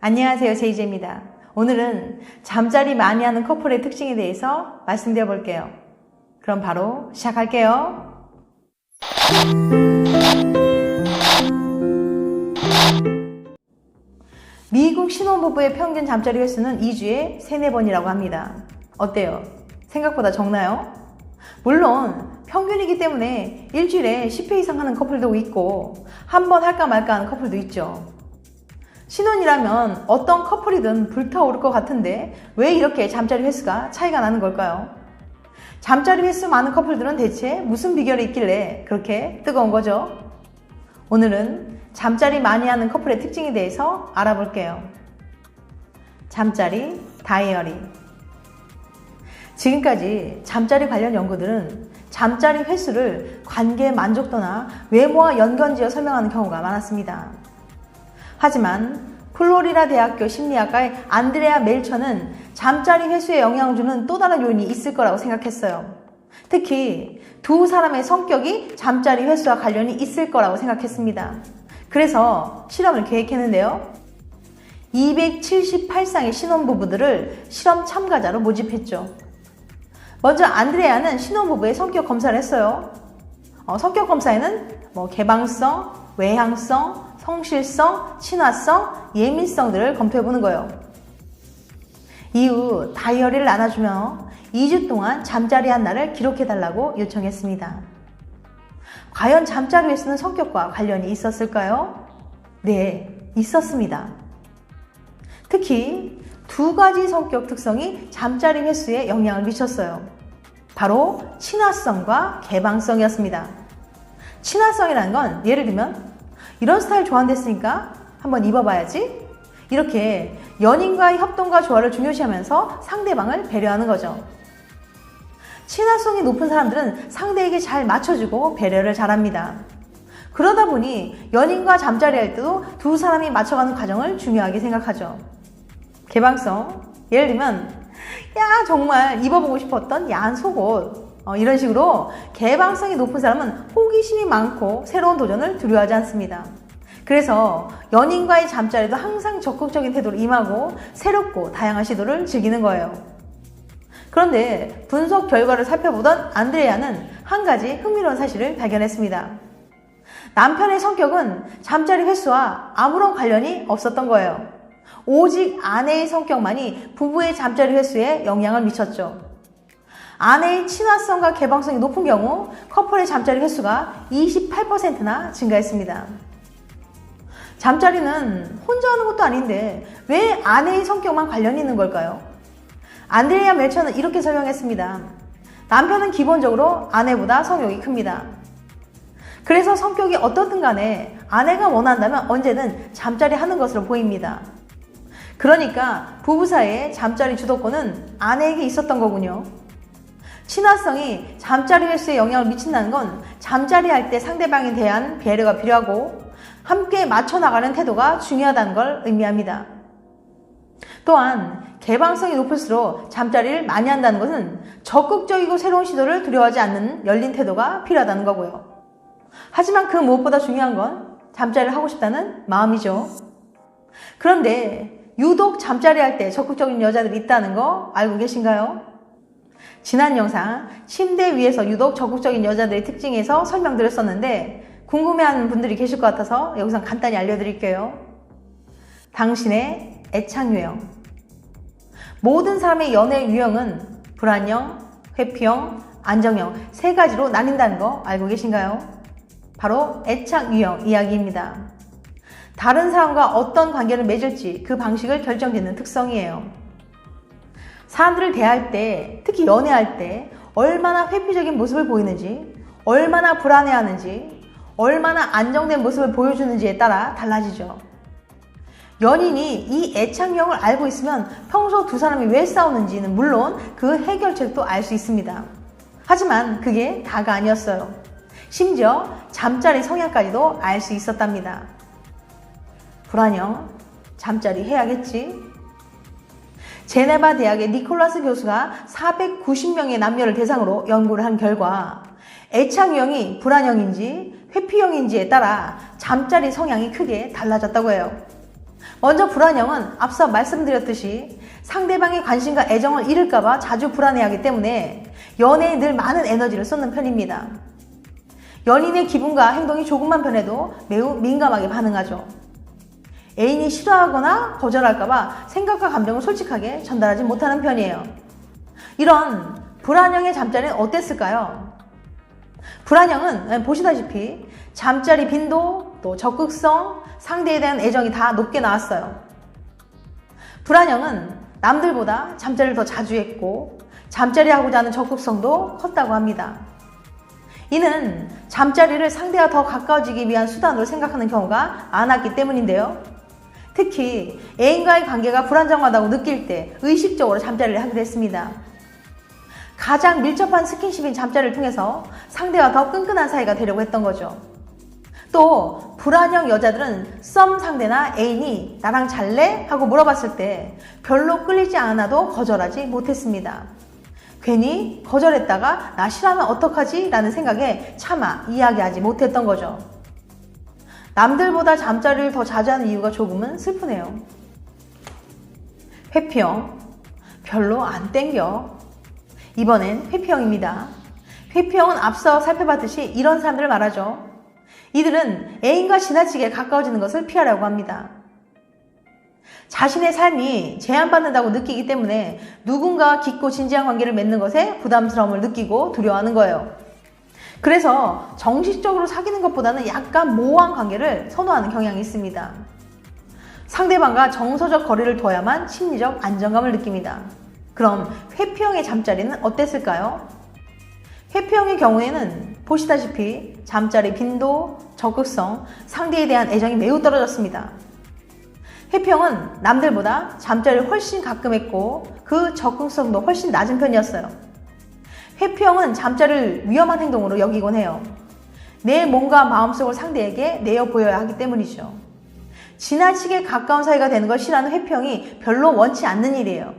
안녕하세요. 제이제입니다. 오늘은 잠자리 많이 하는 커플의 특징에 대해서 말씀드려 볼게요. 그럼 바로 시작할게요. 미국 신혼부부의 평균 잠자리 횟수는 2주에 3, 4번이라고 합니다. 어때요? 생각보다 적나요? 물론 평균이기 때문에 일주일에 10회 이상 하는 커플도 있고 한 번 할까 말까 하는 커플도 있죠. 신혼이라면 어떤 커플이든 불타오를 것 같은데 왜 이렇게 잠자리 횟수가 차이가 나는 걸까요? 잠자리 횟수 많은 커플들은 대체 무슨 비결이 있길래 그렇게 뜨거운 거죠? 오늘은 잠자리 많이 하는 커플의 특징에 대해서 알아볼게요. 잠자리 다이어리 지금까지 잠자리 관련 연구들은 잠자리 횟수를 관계 만족도나 외모와 연관지어 설명하는 경우가 많았습니다. 하지만 플로리다 대학교 심리학과의 안드레아 멜처는 잠자리 횟수에 영향을 주는 또 다른 요인이 있을 거라고 생각했어요. 특히 두 사람의 성격이 잠자리 횟수와 관련이 있을 거라고 생각했습니다. 그래서 실험을 계획했는데요. 278쌍의 신혼부부들을 실험 참가자로 모집했죠. 먼저 안드레아는 신혼부부의 성격 검사를 했어요. 어, 성격 검사에는 뭐 개방성, 외향성, 성실성, 친화성, 예민성 들을 검토해 보는 거예요. 이후 다이어리를 나눠주며 2주 동안 잠자리 한 날을 기록해 달라고 요청했습니다. 과연 잠자리 횟수는 성격과 관련이 있었을까요? 네, 있었습니다. 특히 두 가지 성격 특성이 잠자리 횟수에 영향을 미쳤어요. 바로 친화성과 개방성이었습니다. 친화성이라는 건 예를 들면 이런 스타일 좋아한댔으니까 한번 입어봐야지. 이렇게 연인과의 협동과 조화를 중요시하면서 상대방을 배려하는 거죠. 친화성이 높은 사람들은 상대에게 잘 맞춰주고 배려를 잘합니다. 그러다 보니 연인과 잠자리 할 때도 두 사람이 맞춰가는 과정을 중요하게 생각하죠. 개방성. 예를 들면, 야, 정말 입어보고 싶었던 야한 속옷. 어, 이런 식으로 개방성이 높은 사람은 호기심이 많고 새로운 도전을 두려워하지 않습니다. 그래서 연인과의 잠자리도 항상 적극적인 태도로 임하고 새롭고 다양한 시도를 즐기는 거예요. 그런데 분석 결과를 살펴보던 안드레아는 한 가지 흥미로운 사실을 발견했습니다. 남편의 성격은 잠자리 횟수와 아무런 관련이 없었던 거예요. 오직 아내의 성격만이 부부의 잠자리 횟수에 영향을 미쳤죠. 아내의 친화성과 개방성이 높은 경우 커플의 잠자리 횟수가 28%나 증가했습니다. 잠자리는 혼자 하는 것도 아닌데 왜 아내의 성격만 관련이 있는 걸까요? 안드레아 멜처는 이렇게 설명했습니다. 남편은 기본적으로 아내보다 성욕이 큽니다. 그래서 성격이 어떻든 간에 아내가 원한다면 언제든 잠자리 하는 것으로 보입니다. 그러니까 부부 사이에 잠자리 주도권은 아내에게 있었던 거군요. 친화성이 잠자리 횟수에 영향을 미친다는 건 잠자리 할 때 상대방에 대한 배려가 필요하고 함께 맞춰 나가는 태도가 중요하다는 걸 의미합니다. 또한 개방성이 높을수록 잠자리를 많이 한다는 것은 적극적이고 새로운 시도를 두려워하지 않는 열린 태도가 필요하다는 거고요. 하지만 그 무엇보다 중요한 건 잠자리를 하고 싶다는 마음이죠. 그런데 유독 잠자리 할 때 적극적인 여자들이 있다는 거 알고 계신가요? 지난 영상 침대 위에서 유독 적극적인 여자들의 특징에서 설명드렸었는데 궁금해하는 분들이 계실 것 같아서 여기서 간단히 알려드릴게요. 당신의 애착 유형 모든 사람의 연애 유형은 불안형, 회피형, 안정형 세 가지로 나뉜다는 거 알고 계신가요? 바로 애착 유형 이야기입니다. 다른 사람과 어떤 관계를 맺을지 그 방식을 결정짓는 특성이에요. 사람들을 대할 때, 특히 연애할 때 얼마나 회피적인 모습을 보이는지, 얼마나 불안해하는지, 얼마나 안정된 모습을 보여주는지에 따라 달라지죠. 연인이 이 애착형을 알고 있으면 평소 두 사람이 왜 싸우는지는 물론 그 해결책도 알 수 있습니다. 하지만 그게 다가 아니었어요. 심지어 잠자리 성향까지도 알 수 있었답니다. 불안형, 잠자리 해야겠지? 제네바 대학의 니콜라스 교수가 490명의 남녀를 대상으로 연구를 한 결과 애착형이 불안형인지 회피형인지에 따라 잠자리 성향이 크게 달라졌다고 해요. 먼저 불안형은 앞서 말씀드렸듯이 상대방의 관심과 애정을 잃을까봐 자주 불안해하기 때문에 연애에 늘 많은 에너지를 쏟는 편입니다. 연인의 기분과 행동이 조금만 변해도 매우 민감하게 반응하죠. 애인이 싫어하거나 거절할까봐 생각과 감정을 솔직하게 전달하지 못하는 편이에요. 이런 불안형의 잠자리는 어땠을까요? 불안형은 보시다시피 잠자리 빈도, 또 적극성, 상대에 대한 애정이 다 높게 나왔어요. 불안형은 남들보다 잠자리를 더 자주 했고 잠자리 하고자 하는 적극성도 컸다고 합니다. 이는 잠자리를 상대와 더 가까워지기 위한 수단으로 생각하는 경우가 많았기 때문인데요. 특히 애인과의 관계가 불안정하다고 느낄 때 의식적으로 잠자리를 하게 됐습니다. 가장 밀접한 스킨십인 잠자리를 통해서 상대와 더 끈끈한 사이가 되려고 했던 거죠. 또 불안형 여자들은 썸 상대나 애인이 나랑 잘래? 하고 물어봤을 때 별로 끌리지 않아도 거절하지 못했습니다. 괜히 거절했다가 나 싫어하면 어떡하지? 라는 생각에 차마 이야기하지 못했던 거죠. 남들보다 잠자리를 더 자주 하는 이유가 조금은 슬프네요. 회피형. 별로 안 땡겨. 이번엔 회피형입니다. 회피형은 앞서 살펴봤듯이 이런 사람들을 말하죠. 이들은 애인과 지나치게 가까워지는 것을 피하려고 합니다. 자신의 삶이 제한받는다고 느끼기 때문에 누군가 깊고 진지한 관계를 맺는 것에 부담스러움을 느끼고 두려워하는 거예요. 그래서 정식적으로 사귀는 것보다는 약간 모호한 관계를 선호하는 경향이 있습니다. 상대방과 정서적 거리를 둬야만 심리적 안정감을 느낍니다. 그럼 회피형의 잠자리는 어땠을까요? 회피형의 경우에는 보시다시피 잠자리 빈도, 적극성, 상대에 대한 애정이 매우 떨어졌습니다. 회피형은 남들보다 잠자리를 훨씬 가끔 했고 그 적극성도 훨씬 낮은 편이었어요. 회피형은 잠자리를 위험한 행동으로 여기곤 해요. 내 몸과 마음속을 상대에게 내어 보여야 하기 때문이죠. 지나치게 가까운 사이가 되는 걸 싫어하는 회피형이 별로 원치 않는 일이에요.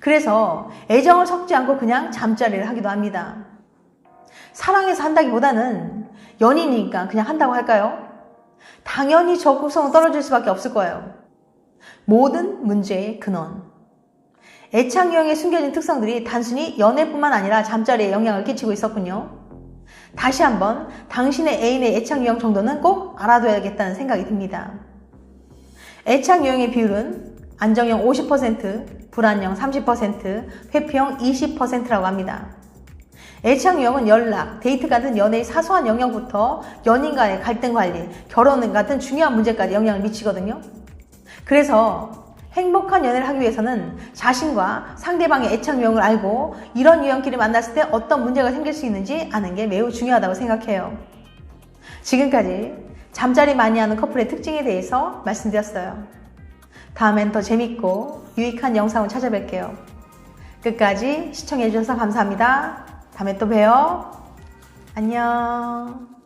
그래서 애정을 섞지 않고 그냥 잠자리를 하기도 합니다. 사랑해서 한다기보다는 연인이니까 그냥 한다고 할까요? 당연히 적극성은 떨어질 수밖에 없을 거예요. 모든 문제의 근원. 애착 유형에 숨겨진 특성들이 단순히 연애뿐만 아니라 잠자리에 영향을 끼치고 있었군요. 다시 한번 당신의 애인의 애착 유형 정도는 꼭 알아둬야겠다는 생각이 듭니다. 애착 유형의 비율은 안정형 50%, 불안형 30%, 회피형 20%라고 합니다. 애착 유형은 연락, 데이트 같은 연애의 사소한 영역부터 연인과의 갈등 관리, 결혼 같은 중요한 문제까지 영향을 미치거든요. 그래서 행복한 연애를 하기 위해서는 자신과 상대방의 애착 유형을 알고 이런 유형끼리 만났을 때 어떤 문제가 생길 수 있는지 아는 게 매우 중요하다고 생각해요. 지금까지 잠자리 많이 하는 커플의 특징에 대해서 말씀드렸어요. 다음엔 더 재밌고 유익한 영상을 찾아뵐게요. 끝까지 시청해주셔서 감사합니다. 다음에 또 봬요. 안녕.